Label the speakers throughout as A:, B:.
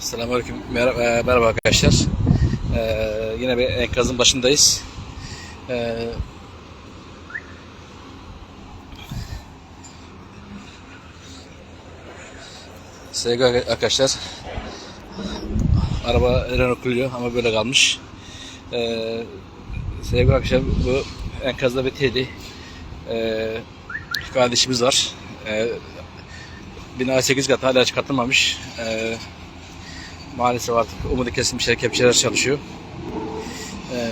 A: Selamünaleyküm. Merhaba, e, merhaba arkadaşlar. Ee, yine bir enkazın başındayız. Ee, sevgili arkadaşlar, araba Renault Clio ama böyle kalmış. Ee, sevgili arkadaşlar, bu enkazda bir teli ee, kardeşimiz var. Ee, bina 8 kat hala çıkartılmamış. Ee, maalesef artık umudu kesilmiş kepçeler çalışıyor. Ee,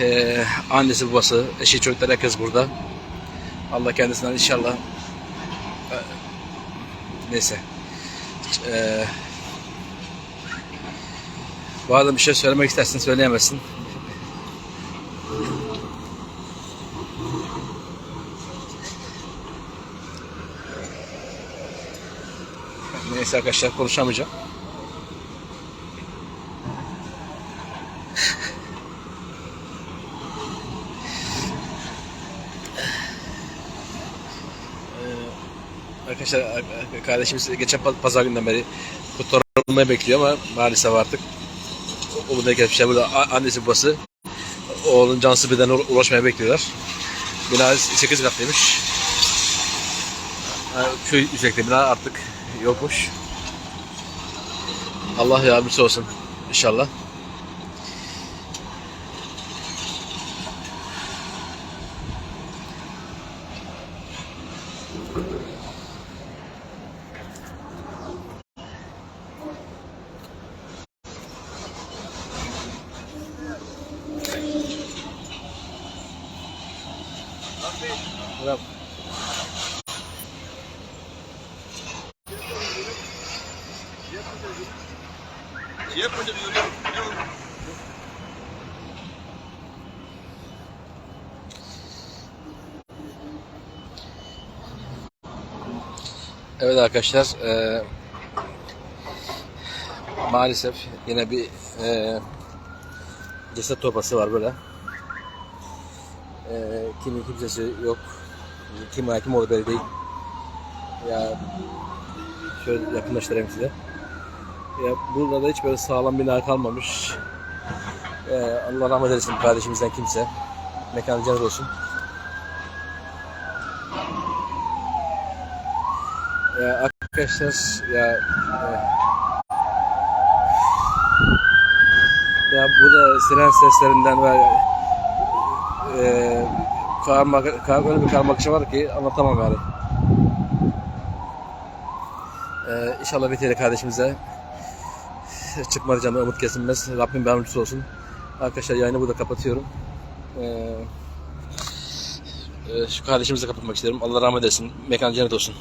A: ee, annesi babası, eşi çocuklar herkes burada. Allah kendisinden inşallah ee, neyse ee, bazen bir şey söylemek istersin söyleyemezsin. Neyse arkadaşlar konuşamayacağım. Ee, Arkadaşlar kardeşimiz geçen pa- pazar günden beri kurtarılmayı bekliyor ama maalesef artık o burada geçmişler burada annesi babası oğlun cansız birden ulaşmaya bekliyorlar. Bina 8 katlıymış. Şu yüksekte bina artık yokmuş. Allah yardımcısı olsun inşallah. Bravo. Evet arkadaşlar eee, maalesef yine bir eee ceset torbası var böyle. Eee kimin kimsesi yok. Kim hakim olur belli değil. Ya şöyle yakınlaştırayım size. Ya burada da hiç böyle sağlam bina kalmamış. Ee, Allah rahmet eylesin kardeşimizden kimse. Mekanı cennet olsun. Ya arkadaşlar ya e, ya burada siren seslerinden ve e, karmak, kar, öyle bir karmaşa var ki anlatamam yani. Ee, inşallah bir kardeşimize çıkmadı canı umut kesilmez. Rabbim yardımcısı olsun. Arkadaşlar yayını burada kapatıyorum. Ee, e, şu kardeşimize kapatmak isterim. Allah rahmet eylesin. Mekan cennet olsun.